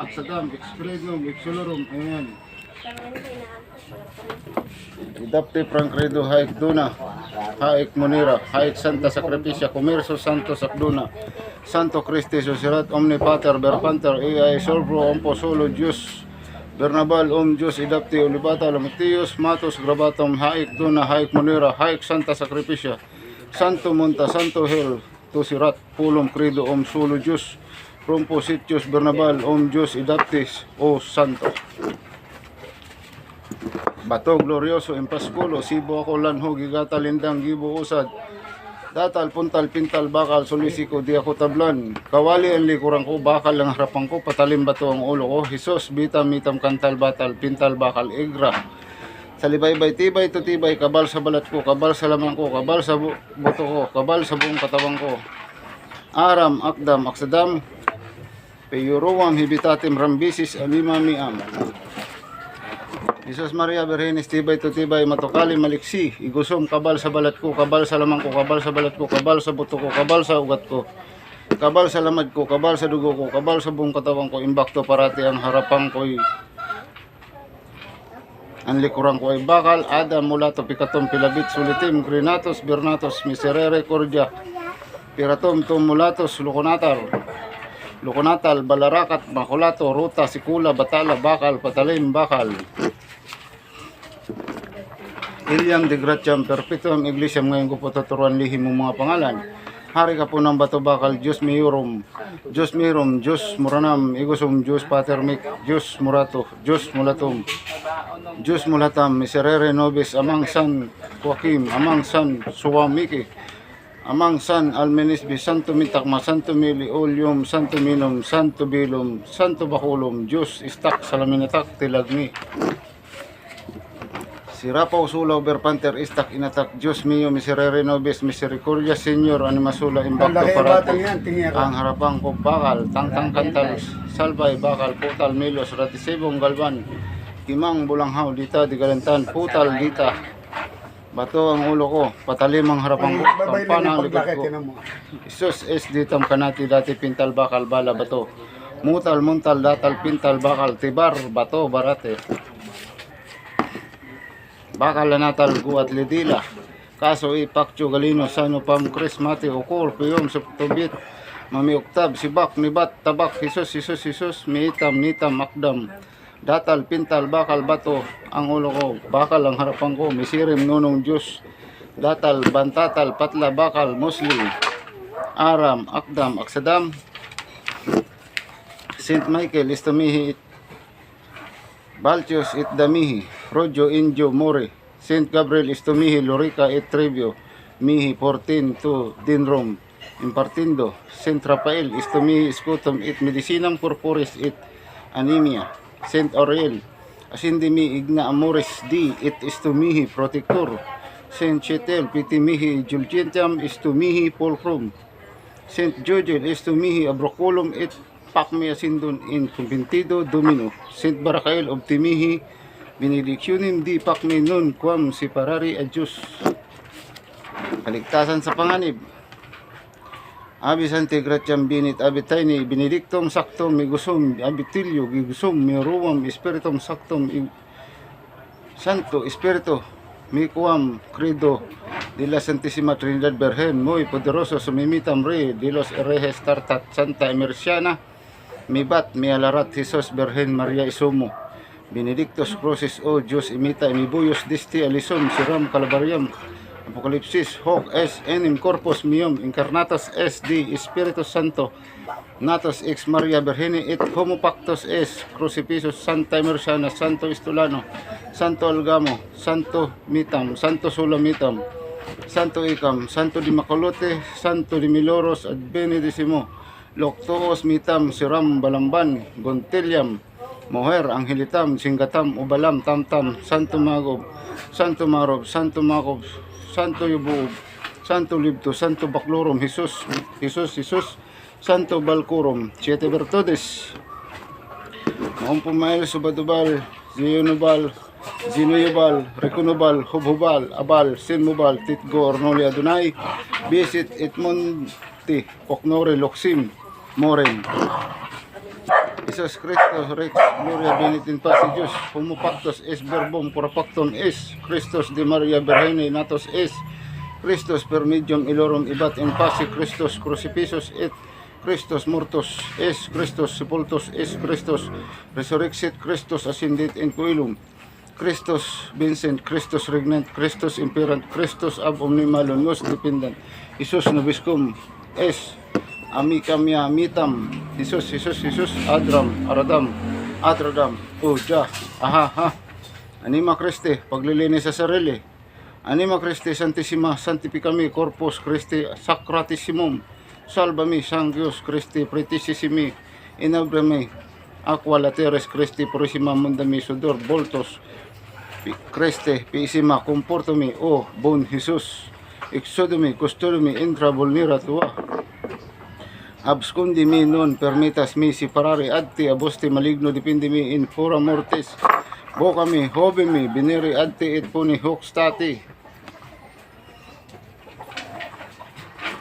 Aksadam, Expredum, Exolorum, Amen. Idapte Prancredo, Haik Duna, Haik Monira, Haik Santa Sacrificia, Comerso Santo Sakduna, Santo Christi, Susirat, Omni Pater, Berpanter, Iai Solbro, Ompo Solo, Diyos, Bernabal, Om Diyos, Idapte, Olibata, Lamatius, Matos, Grabatom, Haik Duna, Haik Monira, Haik Santa Sacrificia, Santo Monta, Santo Hel, Tusirat, Pulong Credo, Om Solo, Diyos, Rompo Sitius, Bernabal, Om Diyos, Idaptis, O Santo. Bato glorioso in Pasculo, Sibo ako lanho, gigata lindang, gibo usad. Datal, puntal, pintal, bakal, sulisiko, di ako tablan. Kawali ang likuran ko, bakal ang harapan ko, patalim bato ang ulo ko. Hisos, bitam, mitam, kantal, batal, pintal, bakal, igra. Sa libaybay, tibay to tibay, kabal sa balat ko, kabal sa lamang ko, kabal sa bu- buto ko, kabal sa buong katawan ko. Aram, akdam, aksadam, peyuruwam, hibitatim, rambisis, alimamiam. Jesus Maria Berhenis tibay to tibay matukali maliksi igusom kabal sa balat ko kabal sa lamang ko kabal sa balat ko kabal sa buto ko kabal sa ugat ko kabal sa lamad ko kabal sa dugo ko kabal sa buong katawan ko imbakto parati ang harapan ko ang likuran ko ay bakal adam mulato pikatom pilabit sulitim grinatos bernatos miserere cordia piratom tum mulatos lukonatar lukonatal balarakat makulato ruta sikula batala bakal patalim bakal. Ilyam de Gratiam Perpetuam Iglesiam ngayon ko po tuturuan lihim mong mga pangalan. Hari ka po ng bato bakal, Diyos Miurum, Diyos Mirum, Diyos Muranam, Igusum, Diyos Patermik, Diyos Murato, Diyos Mulatum, Diyos Mulatam, Miserere Nobis, Amang San Joaquim, Amang San Suwamiki, Amang San Almenisbi, Santo Mitakma, Santo Mili, Olium, Santo Minum, Santo Bilum, Santo Bakulum, Diyos Istak, Salaminatak, Tilagmi. Si Rapaw Sulaw Berpanter Istak Inatak Diyos mio miserere nobis misericordia Señor animasula imbakto parati ang harapang ko bakal tangtang kantal salbay bakal putal milos ratisibong galban. Timang bulanghaw dita di galantan putal dita bato ang ulo ko. Patalim ang harapang ko. Kampana ang likod ko. Isus es ditam kanati dati pintal bakal bala bato. Mutal muntal datal pintal bakal tibar bato barate. Bakal natal guat lidila. Kaso ipakcho galino sano pam krismati okor piyom sa tubit mami oktab sibak nibat tabak hisos hisos hisos miitam nitam makdam datal pintal bakal bato. Ang ulo ko bakal ang harapan ko misirim nunong Diyos. Datal bantatal patla bakal muslim. Aram akdam aksadam. Saint Michael istumihi Baltios it Damihi, Rojo Injo More, Saint Gabriel Istumihi, Lorica et Trevio, Mihi 14 to Dinrom, Impartindo, Saint Rafael Istumihi Scutum et Medicinam Corporis et Anemia, Saint Aurel, Asindimi Igna Amoris D et Istumihi Protector, Saint Chetel Pitimihi Julgentiam Istumihi Pulcrum, Saint George Estumihi Abroculum et Pacmea Sindon in Conventido Domino. Saint Baracael Optimihi Benedictionem di Pacme non quam separari adios Kaligtasan sa panganib Abi Sante Gratiam Binit Abitaini Benedictum Sactum Migusum Abitilio Gigusum Miruam Spiritum Sactum I- Santo Espiritu Miquam Credo de la Santísima Trinidad Virgen muy poderoso sumimitam re de los herejes tartat Santa Emerciana mi bat mi alarat Jesus Virgen Maria Isumo Benedictus Crucis o Dios imita mi buyos disti alisum siram calvarium Apokalipsis hoc es enim corpus meum incarnatus es di Espiritus Santo natos ex Maria Virgine et homo pactus es crucifixus Santa Emerciana Santo Istulano Santo Algamo Santo Mitam Santo Sulamitam Santo Ikam Santo di Macolote Santo di Miloros at Benedicimo Loctoos Mitam Siram Balamban Gonteliam Moher Anghelitam Singgatam Ubalam Tamtam Santo Magob Santo Marob Santo Makob Santo Yubuob Santo Libto Santo Baclorum Jesus Jesus Jesus Santo Balcurum Siete Virtudes Maong pumail subadubal Zionubal Zinuyubal, Rekunubal, Hubhubal, Abal, Sinmubal, Titgo, Ornoli Adonai, Bisit, Itmonti, Oknore, Loksim, Moren. Isos Christos Rex Gloria Benitin pa si Diyos Humupactos es verbum Purapactum es Christos de Maria Virgine Natos es Christos per medium ilorum ibat in pasi Christos crucifixus et Christos mortos es Christos sepultos es Christos resurrexit. Christos ascendit in coelum. Christos Vincent, Christos Regnant, Christos Imperant, Christos ab omnima lonios dependent, Isus nobiscum, es, amikamya mitam, Isus, Isus, Isus, Adram, Aradam, Atradam, Uja, aha, ha, Anima Christi, paglilinis sa sarili, Anima Christi Santissima, Sanctificami Corpus Christi Sacratissimum, Salvami Sangius Christi Pretissimi, Inabrami, Aqua Lateres Christi Purissima Mundami Sudor Boltos, Pi- Christe, Pisima, Comportumi, O, Bon Jesus, Exodumi, Custodumi, Intra Vulnera Tua, Abscondi mi non permitas mi separare. Adti abosti maligno dipindi mi in fora mortis, Vocami, hobimi, bineri adti et puni hoc stati,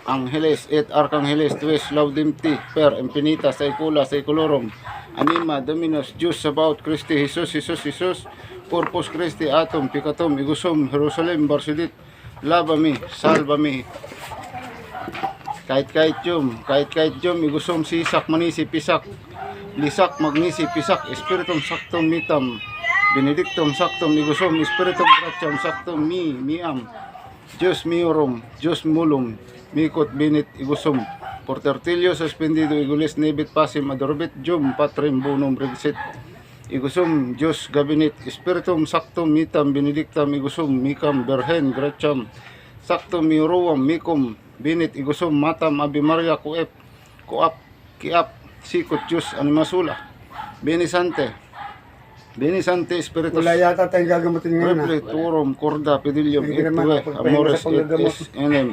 Angeles et Archangeles tues laudimti per infinita saecula saeculorum. Anima Dominus Deus about Christi Jesus Jesus Jesus. Corpus Christi atom picatum igusum Jerusalem barsidit. Lavami salvami kahit kahit yum kahit kahit yum igusum sisak manisi pisak. Lisak magnisi pisak spiritum saktum mitam. Benedictum saktum igusum spiritum gratiam saktum mi miam. Diyos miorum, Diyos mulum, mikot binit igusum, portertilio suspendido igulis nebit pasim adorbit jum patrim bonum regsit, igusum Diyos gabinit, spiritum saktum mitam benedictam igusum mikam berhen gratiam, saktum miuruam mikum binit igusum matam abimaria kuep, kuap, kiap, sikot Diyos animasula, benisante, benisante spiritus Wala yata tayong gagamutin ngayon ha. Reple, turum, corda, pedilium, Hindi naman tue, ako amores, sa et es enem,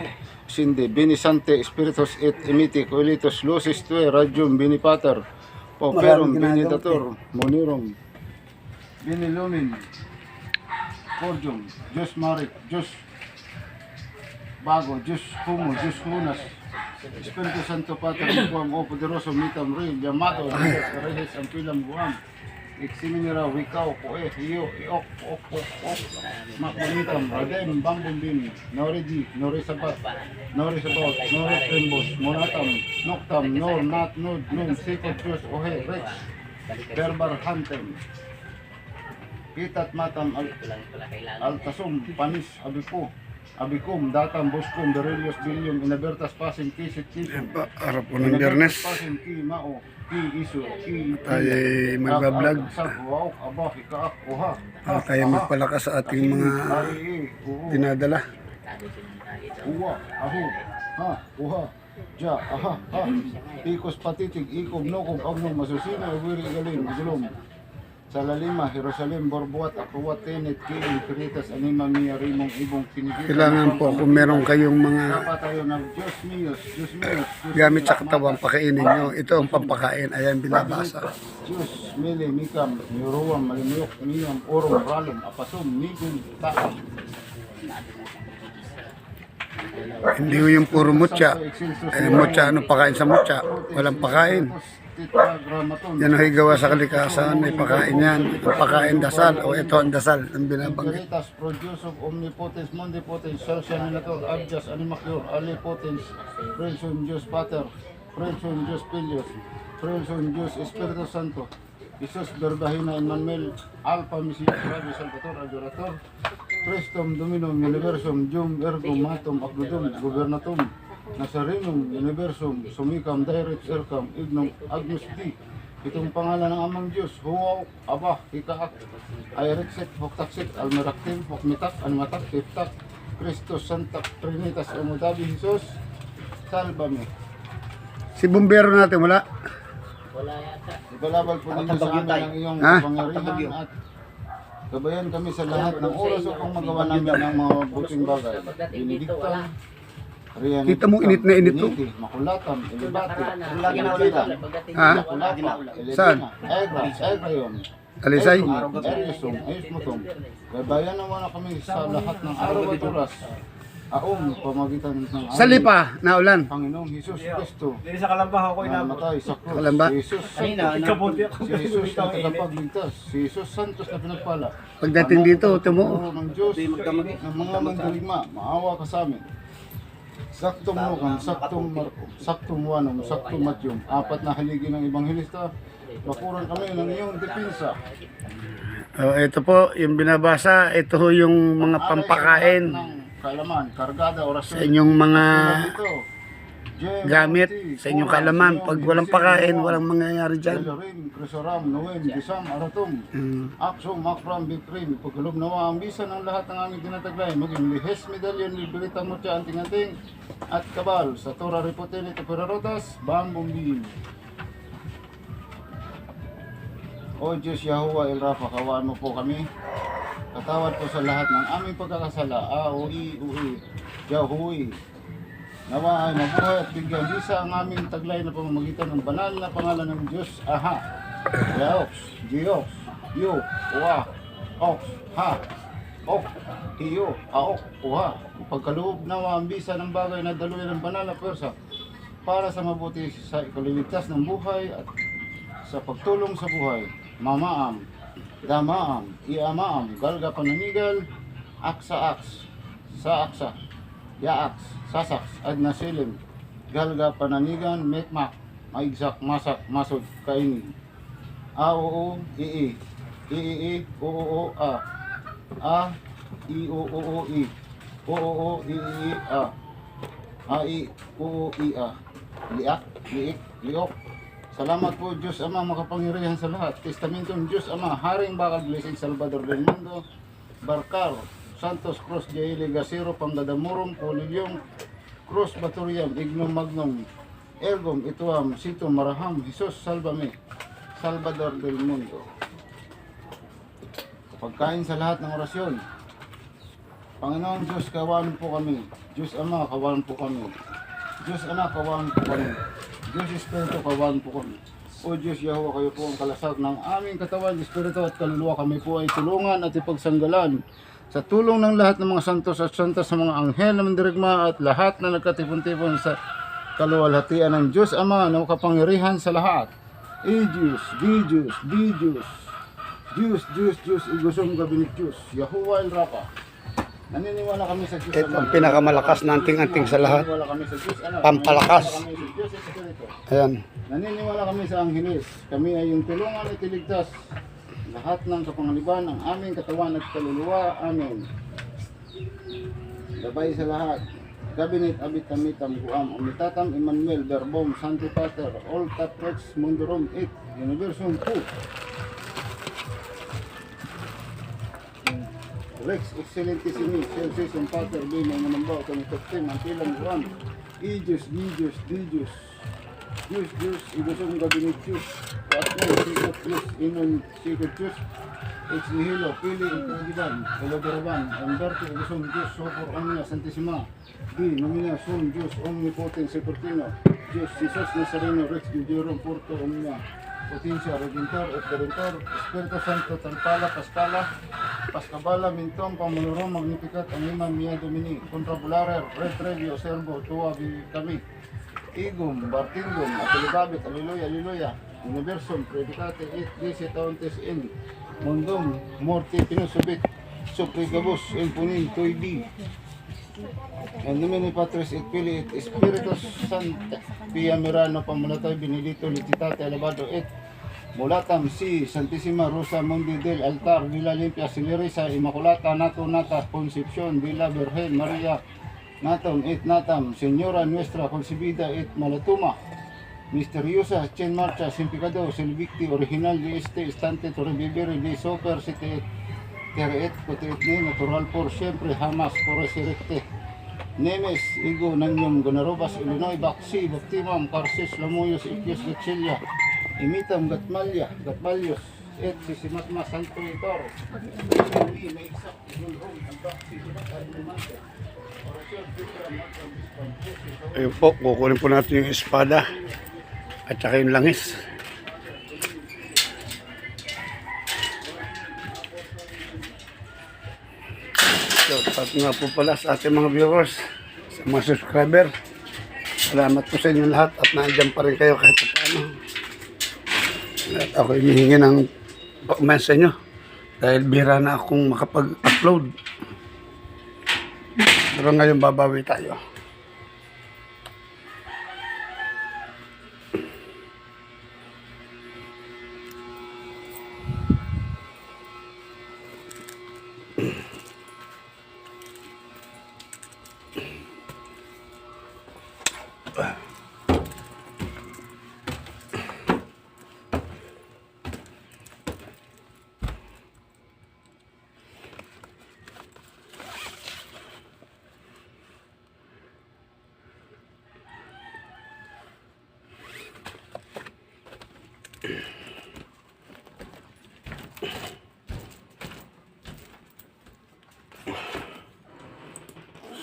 sinde, benisante, spiritus, et emiti, coelitus, lucis tue, radium, benipater, pauperum, Maraming ginagawa. benitator, monirum, benilumin, cordium, Diyos marit, Diyos bago, Diyos humo, Diyos hunas, Espiritu Santo Pater, Guam, O Poderoso, Mitam, Rey, Llamado, Reyes, Reyes, Ampilam, Guam, Iximinira, Wikaw, Poe, Iyo, Iok, Ok, Ok, Ok, Makunitam, Radem, Bambumbim, Noridi, Norisabat, Norisabat, Noritrembos, Monatam, Noctam, Nor, Nat, Nud, Nun, Sikot, Diyos, Ohe, Rex, Berbar, Hantem, Kitat, Matam, Al, Altasum, Panis, Abipo, Abikum, Datam, Boskum, Berelios, Bilium, Inabertas, Pasim, Kisit, Pa- Araw po ng biyernes. Pasim, Ki, Mao, Ki, Isu, Ki, Tayo ay magbablog. Para tayo magpalakas sa ating mga dinadala. Uwa, ahu, ha, uha, ja, aha, ha. Ikos patitig, ikob, nokob, agnom, masusino, wiri, galing, gulong. Sa lalima, Jerusalem, Borbuat, Akuwat, Tenet, Kiling, Piritas, Anima, Mia, Rimong, Ibong, Pinigil. Kailangan po kung meron kayong mga tayo ng Diyos Miyos, Diyos Miyos, Diyos gamit sa katawan, pakainin nyo. Ito ang pampakain. Ayan, binabasa. Diyos, Mili, Mikam, Miruam, Malimuyok, Miyam, Orom, Ralom, Apasum, Migum, Taam. Hindi yung puro mutya. Eh, mutya, ano pakain sa mutya? Walang pakain. Yan ang higawa sa kalikasan. May pakain yan. Ang pakain dasal. O ito ang dasal. Ang binabanggit. Veritas, produce of omnipotence, mondipotence, self-seminator, abjas, animacure, alipotence, Princeon Diyos Pater, Princeon Diyos Pilios, Princeon Diyos Espiritu Santo, Isus Berbahina Emmanuel, Alpha Mesias Rabbi Salvator Adorator, Christum Dominum Universum, Jum Ergo Matum Agudum, Gobernatum, Nazarenum Universum, Sumikam Direct Ercam, Ignum Agnus Di, Itong pangalan ng Amang Diyos, Huwaw, Aba, Hikaak, Ayrexet, Hoktaksit, Almeraktim, Hokmitak, Anmatak, Tiptak, Kristus, Santa Trinitas, Umudabi, Jesus, Salvame. Si bumbero natin wala. Ibalabal po ninyo sa amin ang iyong Ha? pangyarihan at gabayan kami sa lahat ng oras upang magawa namin ang mga buting bagay. Rian, Kita mo, init na init to. Makulatan, Ilibati, Lagi na ulit. Ha? Saan? Egra, Egra yun. Alisay. Erisum, Ayos mo tong. Gabayan naman na kami sa lahat ng araw at oras. aong pamagitan ng Sa lipa na ulan. Panginoong Hesus Kristo Hindi sa kalamba ako na matay sa krus. Kalamba? Si Jesus ako. Si Jesus na tagapagligtas. Si Jesus Santos na pinagpala. Pagdating dito, tumo. Ng Diyos, ng mga mandaligma, maawa ka sa amin. Saktong Lukan, saktong Marko, saktong Juanom, saktong Matyong, apat na haligi ng Ebanghelista, bakuran kami ng iyong depensa. Oh, ito po, yung binabasa, ito ho yung mga pampakain. ng kaalaman, kargada, orasyon. sa inyong mga gamit, sa inyong kalaman. Pag walang pakain, walang mangyayari dyan. Mm. Aksum, Makram, Bikrim, ipagkaloob nawa ang bisa ng lahat ng aming tinataglay, maging lihes medalyon, librita mo siya anting-anting, at kabal, sa Torah Ripotel, ito Perarotas, Bambumbin. O Diyos Yahuwah El Rafa, kawaan mo po kami. Katawad po sa lahat ng aming pagkakasala. A, O, I, U, I, Yahuwah. Nawa ay mabuhay at bigyan bisa ang aming taglay na pamamagitan ng banal na pangalan ng Diyos. Aha. Yaox, Diyos, Yu, Uwa, Ox, Ha, Ok, Iyo, Aok, Uha. Pagkaloob nawa ang bisa ng bagay na daluyan ng banal na pwersa para sa mabuti sa ikaliligtas ng buhay at sa pagtulong sa buhay. Mamaam, Damaam, Iamaam, Galga Pananigal, Aksa Aks, Sa Aksa, Yaaks, Sasaks, Adna Silim, Galga Pananigan, Mekmak, Maigsak, Masak, Masod, Kainin. A, O, O, I, I, I, I, I, O, O, O, A, A, I, O, O, O, I, O, O, O, I, I, I, A, A, I, O, O, I, A, Liak, Liik, Liok, Salamat po Diyos Ama makapangyarihan sa lahat. Testamentong Diyos Ama, Haring Bakal Blessing Salvador del Mundo, Barcar, Santos Cruz Jaili Gasero, Pangadamurom, Polilyong, Cruz Baturiam, Ignum Magnum, Ergom, Ituam, Sito Maraham, Jesus Salvame, Salvador del Mundo. Pagkain sa lahat ng orasyon. Panginoong Diyos, kawan po kami. Diyos Ama, kawan po kami. Diyos Anak, kawan po kami. Diyos Espiritu, kawan po kami. O Diyos Yahweh, kayo po ang kalasag ng aming katawan, Espiritu at kaluluwa. Kami po ay tulungan at ipagsanggalan sa tulong ng lahat ng mga santos at santos sa mga anghel na mandirigma at lahat na nagkatipon-tipon sa kaluwalhatian ng Diyos Ama na makapangyarihan sa lahat. E Diyos, di Diyos, di Diyos, Diyos, Diyos, Diyos, igusong gabi ni Diyos, Yahuwah el Rapa. Naniniwala kami sa Diyos Ito ang pinakamalakas na anting-anting sa lahat. Pampalakas. Ayan. Naniniwala kami sa Angheles. Kami ay yung tulungan at iligtas. Lahat ng kapangaliban ng aming katawan at kaluluwa. Amen. Gabay sa lahat. Cabinet Abit Tamitam Guam Umitatam Emmanuel Verbom Santo Pater All Catholics Mundurum 8 Universum 2 Rex Excellentissimi Celsius Pater Bino Manambaw Tumutoktim Antilang Juan Ijus, Dijus, Dijus Diyos, Diyos, igusong gabi ni Patno, sikot Diyos, inon, sikot Diyos. Ex nihilo, pili, ipugidan, elogaraban, Umberto, igusong Diyos, sopor, omnia, santissima. Di, nomina, sum, Diyos, omnipotent, sepertino. Diyos, Jesus, Nazareno, Rex, Dijerum, Porto, omnia. Potencia, Redentor, et Redentor, Espiritu Santo, Tampala, Pascala, Pascabala, Mintong, Pamulorom, Magnificat, Anima, Mia Domini, Contrabularer, Red Revio, Servo, Tua, Kami, Igum, Bartingum, Apelibabit, Aliluya, Aliluya, Universum, Predicate, It, Dice, Tauntes, In, Mundum, Morte, Pinusubit, Suprigabus, Impunin, Toibi, and Domini Patris et Filii et Spiritus Sancti, Pia Mirano, Pamunatay, Benedito, Licitate, Alabado, et Mulatam, si Santissima Rosa Mundi del Altar, Villa Limpia, Silerisa, Immaculata, Nato, Nata, Concepcion, Villa Virgen, Maria, Natam, et Natam, Señora Nuestra, Concebida, et Malatuma, Misteriosa, Chen Marcha, Sin Pecado, Selvicti, Original de este Estante, Torrevivere, de Soper, Sete, Terret, Cotetne, Natural por siempre, jamás por resurrecte. Nemes, Igo, Nanyum, Gonarobas, Illinois, Baksi, Baptimam, Carsis, Lamoyos, Ikios, Gatchelia, Imitam, Gatmalya, Gatmalyos, et Sisimatma, Santo ang Baksi, Armumante, Orasyon, Bikram, Matram, Bispam, Jesus, Ayun po, kukunin po natin yung espada at saka yung langis. Shoutout nga po pala sa ating mga viewers, sa mga subscriber. Salamat po sa inyo lahat at nandiyan pa rin kayo kahit paano. At ako hinihingi ng comment sa inyo dahil bira na akong makapag-upload. Pero ngayon babawi tayo.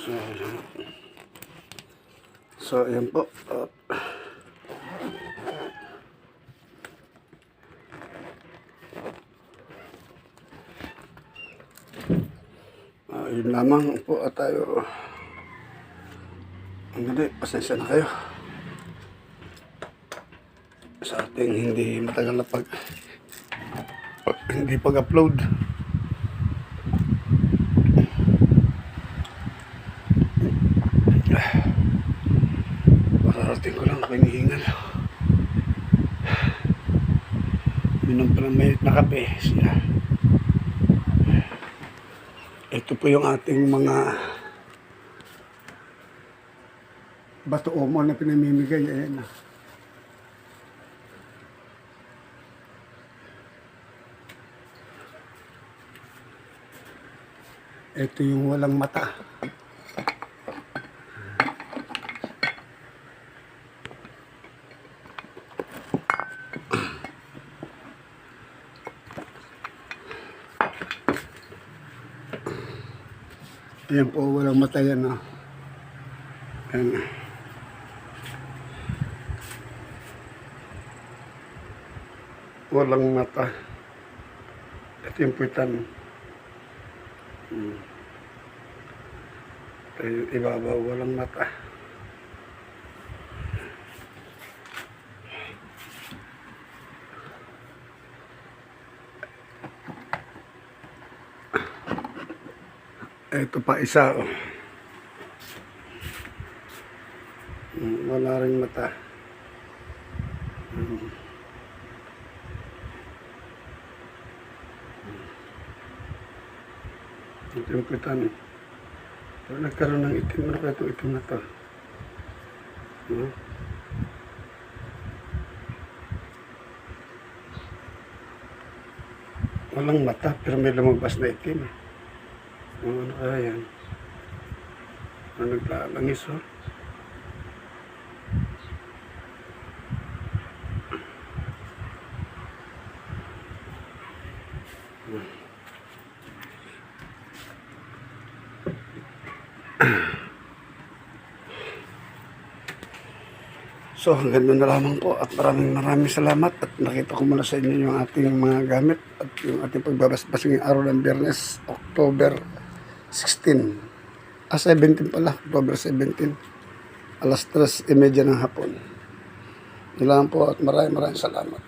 So, ayan po. Uh, Ah, yun lamang po at tayo. Ang hindi, pasensya na kayo. Sa ating hindi matagal na pag, pag hindi pag-upload. Pararating ko lang ako hinihingal. Minom pa ng mainit na kape siya. Ito po yung ating mga bato omo na pinamimigay. Ayan na. Ito yung walang mata. Ayan po, walang mata yan. Oh. Ayan. Walang mata. Ito yung puwitan. Hmm. Ito yung ibabaw, walang mata. Ito pa isa. Oh. Hmm, Wala rin mata. Hmm. Ito yung pitan. Pero nagkaroon ng itim. Ano kaya itong itim na to? Hmm? Walang mata pero may lumabas na itim. Ano ano kaya yan? Ano naglalangis oh? So hanggang doon na lamang po at maraming maraming salamat at nakita ko muna sa inyo yung ating mga gamit at yung ating pagbabasbas ng araw ng Biyernes, October 16. Ah, 17 pala, October 17. Alas 3.30 ng hapon. Yun lang po at maraming maraming salamat.